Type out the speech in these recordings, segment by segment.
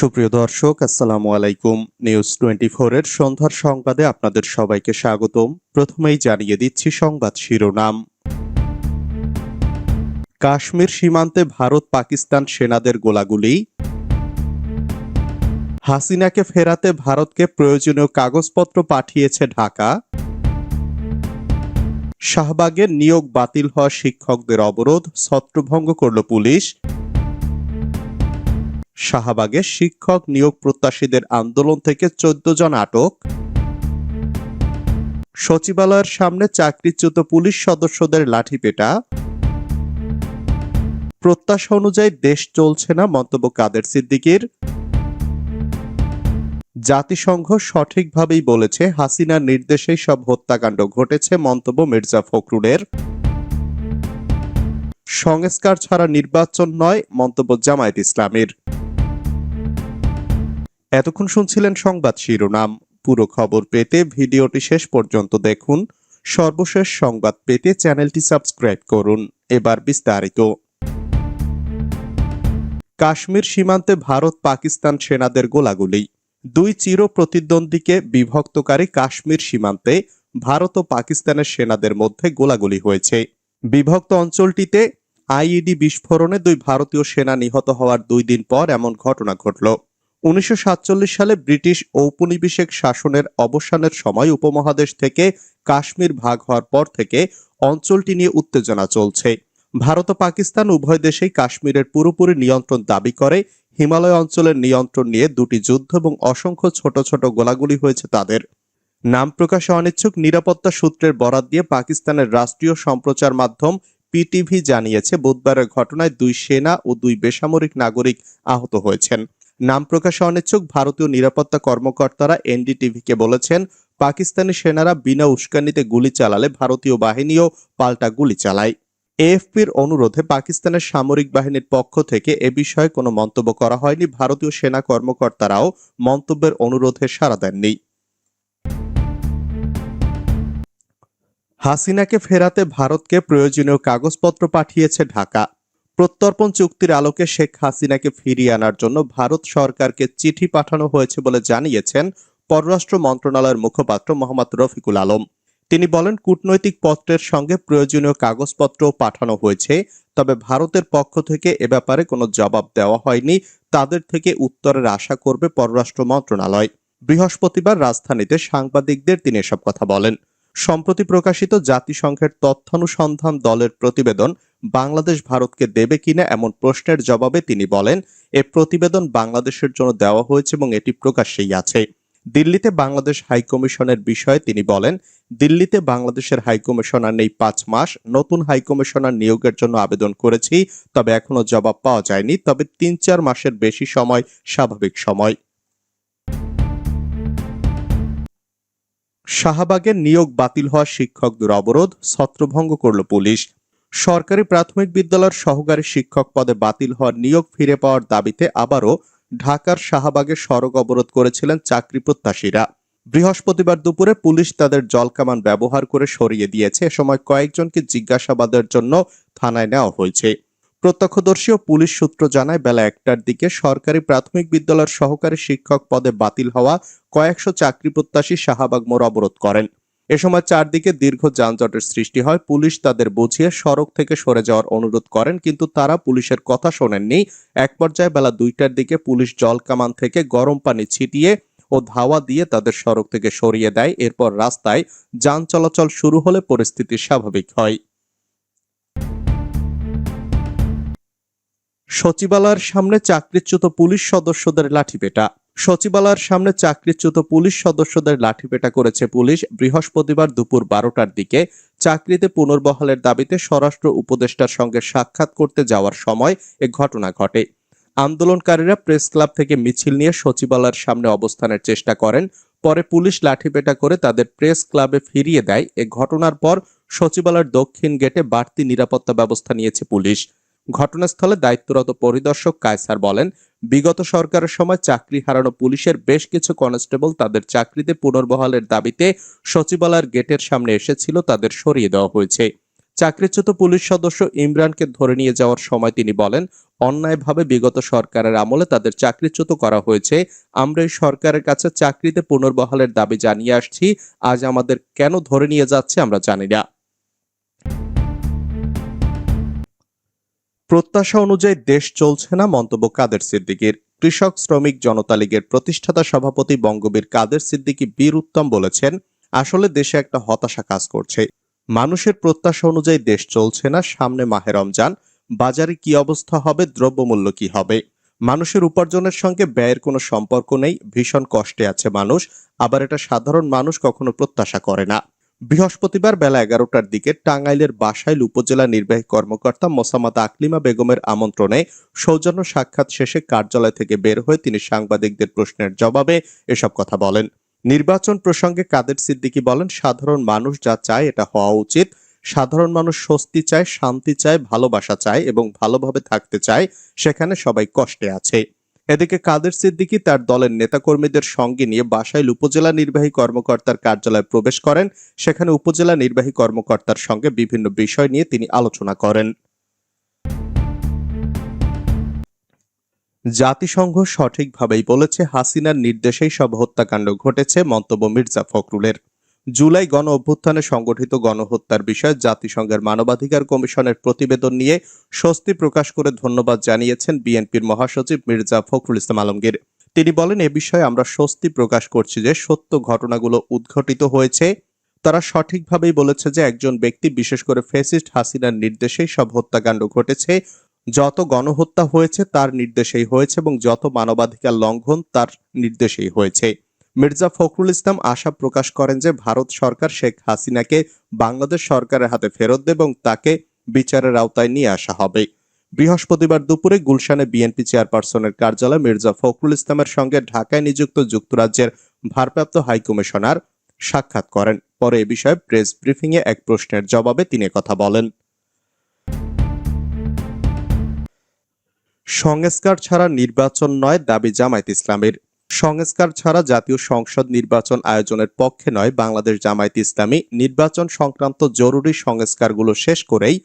সুপ্রিয় দর্শক, আসসালামু আলাইকুম। নিউজ টোয়েন্টি এর সন্ধ্যার সংবাদে আপনাদের সবাইকে স্বাগতম। প্রথমেই জানিয়ে দিচ্ছি সংবাদ শিরোনাম। কাশ্মীর সীমান্তে ভারত পাকিস্তান সেনাদের গোলাগুলি। হাসিনাকে ফেরাতে ভারতকে প্রয়োজনীয় কাগজপত্র পাঠিয়েছে ঢাকা। শাহবাগের নিয়োগ বাতিল হওয়া শিক্ষকদের অবরোধ ছত্রভঙ্গ করল পুলিশ। শাহবাগে শিক্ষক নিয়োগ প্রত্যাশীদের আন্দোলন থেকে চোদ্দ জন আটক। সচিবালয়ের সামনে চাকরিচ্যুত পুলিশ সদস্যদের লাঠিপেটা। প্রত্যাশা অনুযায়ী দেশ চলছে না, মন্তব্য কাদের সিদ্দিকির। জাতিসংঘ সঠিকভাবেই বলেছে, হাসিনার নির্দেশেই সব হত্যাকাণ্ড ঘটেছে, মন্তব্য মির্জা ফখরুলের। সংস্কার ছাড়া নির্বাচন নয়, মন্তব্য জামায়াত ইসলামের। এতক্ষণ শুনছিলেন সংবাদ শিরোনাম। পুরো খবর পেতে ভিডিওটি শেষ পর্যন্ত দেখুন। সর্বশেষ সংবাদ পেতে চ্যানেলটি সাবস্ক্রাইব করুন। এবার বিস্তারিত। কাশ্মীর সীমান্তে ভারত পাকিস্তান সেনাদের গোলাগুলি। দুই চির প্রতিদ্বন্দ্বীকে বিভক্তকারী কাশ্মীর সীমান্তে ভারত ও পাকিস্তানের সেনাদের মধ্যে গোলাগুলি হয়েছে। বিভক্ত অঞ্চলটিতে আইইডি বিস্ফোরণে দুই ভারতীয় সেনা নিহত হওয়ার দুই দিন পর এমন ঘটনা ঘটল। উনিশশো সাতচল্লিশ সালে ব্রিটিশ ঔপনিবেশিক শাসনের অবসানের সময় উপমহাদেশ থেকে কাশ্মীর ভাগ হওয়ার পর থেকে অঞ্চলটি নিয়ে উত্তেজনা চলছে। ভারত ও পাকিস্তান উভয় দেশেই কাশ্মীরের পুরোপুরি নিয়ন্ত্রণ দাবি করে। হিমালয় অঞ্চলের নিয়ন্ত্রণ নিয়ে দুটি যুদ্ধ এবং অসংখ্য ছোট ছোট গোলাগুলি হয়েছে তাদের। নাম প্রকাশে অনিচ্ছুক নিরাপত্তা সূত্রের বরাত দিয়ে পাকিস্তানের রাষ্ট্রীয় সম্প্রচার মাধ্যম পিটিভি জানিয়েছে, বুধবারের ঘটনায় দুই সেনা ও দুই বেসামরিক নাগরিক আহত হয়েছেন। নাম প্রকাশে অনিচ্ছুক ভারতীয় নিরাপত্তা কর্মকর্তারা এনডিটিভিকে বলেছেন, পাকিস্তানি সেনারা বিনা উস্কানিতে গুলি চালালে ভারতীয় বাহিনীও পাল্টা গুলি চালায়। এএফপির অনুরোধে পাকিস্তানের সামরিক বাহিনীর পক্ষ থেকে এ বিষয়ে কোনো মন্তব্য করা হয়নি। ভারতীয় সেনা কর্মকর্তারাও মন্তব্যের অনুরোধে সাড়া দেননি। হাসিনাকে ফেরাতে ভারতকে প্রয়োজনীয় কাগজপত্র পাঠিয়েছে ঢাকা। প্রত্যর্পণ চুক্তির আলোকে শেখ হাসিনাকে ফিরিয়ে আনার জন্য ভারত সরকারকে চিঠি পাঠানো হয়েছে বলে জানিয়েছেন পররাষ্ট্র মন্ত্রণালয়ের মুখপাত্র মোহাম্মদ রফিকুল আলম। তিনি বলেন, কূটনৈতিক পত্রের সঙ্গে প্রয়োজনীয় কাগজপত্র পাঠানো হয়েছে, তবে ভারতের পক্ষ থেকে এ ব্যাপারে কোনো জবাব দেওয়া হয়নি। তাদের থেকে উত্তরের আশা করবে পররাষ্ট্র মন্ত্রণালয়। বৃহস্পতিবার রাজধানীতে সাংবাদিকদের তিনি এসব কথা বলেন। সম্প্রতি প্রকাশিত জাতিসংঘের তথ্যানুসন্ধান দলের প্রতিবেদন বাংলাদেশ ভারতকে দেবে কিনা এমন প্রশ্নের জবাবে তিনি বলেন, এ প্রতিবেদন বাংলাদেশের জন্য দেওয়া হয়েছে এবং এটি প্রকাশ্যেই আছে। দিল্লিতে বাংলাদেশ হাইকমিশনের বিষয়ে তিনি বলেন, দিল্লিতে বাংলাদেশের হাইকমিশনার নেই পাঁচ মাস, নতুন হাইকমিশনার নিয়োগের জন্য আবেদন করেছি, তবে এখনও জবাব পাওয়া যায়নি, তবে তিন চার মাসের বেশি সময় স্বাভাবিক সময়। শাহবাগের নিয়োগ বাতিল হওয়া শিক্ষকদের অবরোধ ছত্রভঙ্গ করল পুলিশ। সরকারি প্রাথমিক বিদ্যালয়ের সহকারী শিক্ষক পদে বাতিল হওয়ার নিয়োগ ফিরে পাওয়ার দাবিতে আবারও ঢাকার শাহবাগে সড়ক অবরোধ করেছিলেন চাকরি প্রত্যাশীরা। বৃহস্পতিবার দুপুরে পুলিশ তাদের জলকামান ব্যবহার করে সরিয়ে দিয়েছে। এ সময় কয়েকজনকে জিজ্ঞাসাবাদের জন্য থানায় নেওয়া হয়েছে। প্রত্যক্ষদর্শী ও পুলিশ সূত্র জানায়, বেলা একটার দিকে সরকারি প্রাথমিক বিদ্যালয়ের সহকারী শিক্ষক পদে বাতিল হওয়া কয়েকশো চাকরি প্রত্যাশী শাহবাগ মোড় অবরোধ করেন। এ সময় চারদিকে দীর্ঘ যানজটের সৃষ্টি হয়। পুলিশ তাদের বুঝিয়ে সড়ক থেকে সরে যাওয়ার অনুরোধ করেন, কিন্তু তারা পুলিশের কথা শোনেননি। এক পর্যায়ে বেলা দুইটার দিকে পুলিশ জল কামান থেকে গরম পানি ছিটিয়ে ও ধাওয়া দিয়ে তাদের সড়ক থেকে সরিয়ে দেয়। এরপর রাস্তায় যান চলাচল শুরু হলে পরিস্থিতি স্বাভাবিক হয়। সচিবালয়ের সামনে চাকরিচ্যুত পুলিশ সদস্যদের লাঠিপেটা। সচিবালয়ের সামনে চাকরিচ্যুত পুলিশ সদস্যদের লাঠিপেটা করেছে পুলিশ বৃহস্পতিবার দুপুর বারোটার দিকে। চাকরিতে পুনর্বহালের দাবিতে স্বরাষ্ট্র উপদেষ্টার সঙ্গে সাক্ষাৎ করতে যাওয়ার সময় এ ঘটনা ঘটে। আন্দোলনকারীরা প্রেস ক্লাব থেকে মিছিল নিয়ে সচিবালয়ের সামনে অবস্থানের চেষ্টা করেন, পরে পুলিশ লাঠিপেটা করে তাদের প্রেস ক্লাবে ফিরিয়ে দেয়। এ ঘটনার পর সচিবালয়ের দক্ষিণ গেটে বাড়তি নিরাপত্তা ব্যবস্থা নিয়েছে পুলিশ। ঘটনাস্থলে দায়িত্বরত পরিদর্শক কায়সার বলেন, বিগত সরকারের সময় চাকরি হারানো পুলিশের বেশ কিছু কনস্টেবল তাদের চাকরিতে পুনর্বহালের দাবিতে সচিবালয়ের গেটের সামনে এসেছিল, তাদের সরিয়ে দেওয়া হয়েছে। চাকরিচ্যুত পুলিশ সদস্য ইমরানকে ধরে নিয়ে যাওয়ার সময় তিনি বলেন, অন্যায়ভাবে বিগত সরকারের আমলে তাদের চাকরিচ্যুত করা হয়েছে। আমরা এই সরকারের কাছে চাকরিতে পুনর্বহালের দাবি জানিয়ে আসছি, আজ আমাদের কেন ধরে নিয়ে যাচ্ছে আমরা জানি না। প্রত্যাশা অনুযায়ী দেশ চলছে না, মন্তব্য কাদের সিদ্দিকির। কৃষক, শ্রমিক, জনতা লীগের প্রতিষ্ঠাতা সভাপতি বঙ্গবীর কাদের সিদ্দিকি বীর উত্তম বলেছেন, আসলে দেশে একটা হতাশা কাজ করছে। মানুষের প্রত্যাশা অনুযায়ী দেশ চলছে না, সামনে মাহে রমজান। বাজারে কি অবস্থা হবে, দ্রব্যমূল্য কি হবে? মানুষের উপার্জনের সঙ্গে ব্যয়ের কোনো সম্পর্ক নেই, ভীষণ কষ্টে আছে মানুষ। আবার এটা সাধারণ মানুষ কখনো প্রত্যাশা করে না। বৃহস্পতিবার বেলা এগারোটার দিকে টাঙ্গাইলের বাসাইল উপজেলা নির্বাহী কর্মকর্তা মোসাম্মদ আকলিমা বেগমের আমন্ত্রণে সৌজন্য সাক্ষাৎ শেষে কার্যালয় থেকে বের হয়ে তিনি সাংবাদিকদের প্রশ্নের জবাবে এসব কথা বলেন। নির্বাচন প্রসঙ্গে কাদের সিদ্দিকী বলেন, সাধারণ মানুষ যা চায় এটা হওয়া উচিত। সাধারণ মানুষ স্বস্তি চায়, শান্তি চায়, ভালোবাসা চায় এবং ভালোভাবে থাকতে চায়, সেখানে সবাই কষ্টে আছে। এদিকে কাদের সিদ্দিকী তার দলের নেতাকর্মীদের সঙ্গে নিয়ে বাসাইল উপজেলা নির্বাহী কর্মকর্তার কার্যালয়ে প্রবেশ করেন। সেখানে উপজেলা নির্বাহী কর্মকর্তার সঙ্গে বিভিন্ন বিষয় নিয়ে তিনি আলোচনা করেন। জাতিসংঘ সঠিকভাবেই বলেছে, হাসিনার নির্দেশেই সব হত্যাকাণ্ড ঘটেছে, মন্তব্য মির্জা ফখরুলের। জুলাই গণ অভ্যুত্থানে সংগঠিত গণহত্যার বিষয়ে জাতিসংঘের মানবাধিকার কমিশনের প্রতিবেদন নিয়ে স্বস্তি প্রকাশ করে ধন্যবাদ জানিয়েছেন বিএনপির মহাসচিব মির্জা ফখরুল ইসলাম আলমগীর। তিনি বলেন, এ বিষয়ে আমরা স্বস্তি প্রকাশ করছি যে সত্য ঘটনাগুলো উদ্ঘটিত হয়েছে। তারা সঠিকভাবেই বলেছে যে একজন ব্যক্তি, বিশেষ করে ফেসিস্ট হাসিনার নির্দেশেই সব হত্যাকাণ্ড ঘটেছে। যত গণহত্যা হয়েছে, তার নির্দেশেই হয়েছে এবং যত মানবাধিকার লঙ্ঘন, তার নির্দেশেই হয়েছে। মির্জা ফখরুল ইসলাম আশা প্রকাশ করেন যে ভারত সরকার শেখ হাসিনাকে বাংলাদেশ সরকারের হাতে ফেরত দেবে এবং তাকে বিচারের আওতায় নিয়ে আসা হবে। বৃহস্পতিবার দুপুরে গুলশানে বিএনপি চেয়ারপারসনের কার্যালয়ে মির্জা ফখরুল ইসলামের সঙ্গে ঢাকায় নিযুক্ত যুক্তরাজ্যের ভারপ্রাপ্ত হাইকমিশনার সাক্ষাৎ করেন। পরে এ বিষয়ে প্রেস ব্রিফিংয়ে এক প্রশ্নের জবাবে তিনি কথা বলেন। সংস্কার ছাড়া নির্বাচন নয়, দাবি জামায়াত ইসলামের। সংস্কার ছাড়া জাতীয় সংসদ নির্বাচন আয়োজনের পক্ষে নয়। বাংলাদেশ জামায়াত ইসলামী নির্বাচন সংক্রান্ত জরুরি সংস্কারগুলো শেষ করেই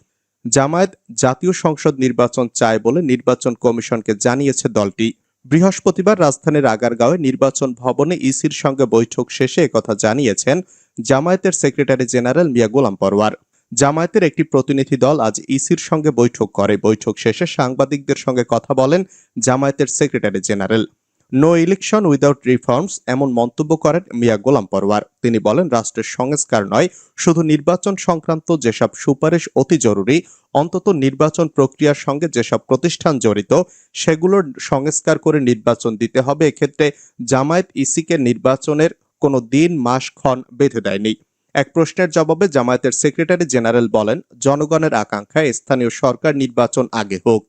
জামায়াত জাতীয় সংসদ নির্বাচন চায় বলে নির্বাচন কমিশনকে জানিয়েছে দলটি। বৃহস্পতিবার রাজধানীর আগারগাঁওয়ে নির্বাচন ভবনে ইসির সঙ্গে বৈঠক শেষে একথা জানিয়েছেন জামায়াতের সেক্রেটারি জেনারেল মিয়া গোলাম পরওয়ার জামায়াতের একটি প্রতিনিধি দল আজ ইসির সঙ্গে বৈঠক করে। বৈঠক শেষে সাংবাদিকদের সঙ্গে কথা বলেন জামায়াতের secretary general. No election without reforms এমন মন্তব্য করেন মিয়া গোলাম পরওয়ার তিনি বলেন, রাষ্ট্রের সংস্কার নয়, শুধু নির্বাচন সংক্রান্ত যেসব সুপারিশ অতি জরুরি, অন্তত নির্বাচন প্রক্রিয়ার সঙ্গে যেসব প্রতিষ্ঠান জড়িত, সেগুলোর সংস্কার করে নির্বাচন দিতে হবে। এক্ষেত্রে জামায়াত ইসিকে নির্বাচনের কোনো দিন, মাস, ক্ষণ বেঁধে দেয়নি। এক প্রশ্নের জবাবে জামায়াতের সেক্রেটারি জেনারেল বলেন, জনগণের আকাঙ্ক্ষায় স্থানীয় সরকার নির্বাচন আগে হোক।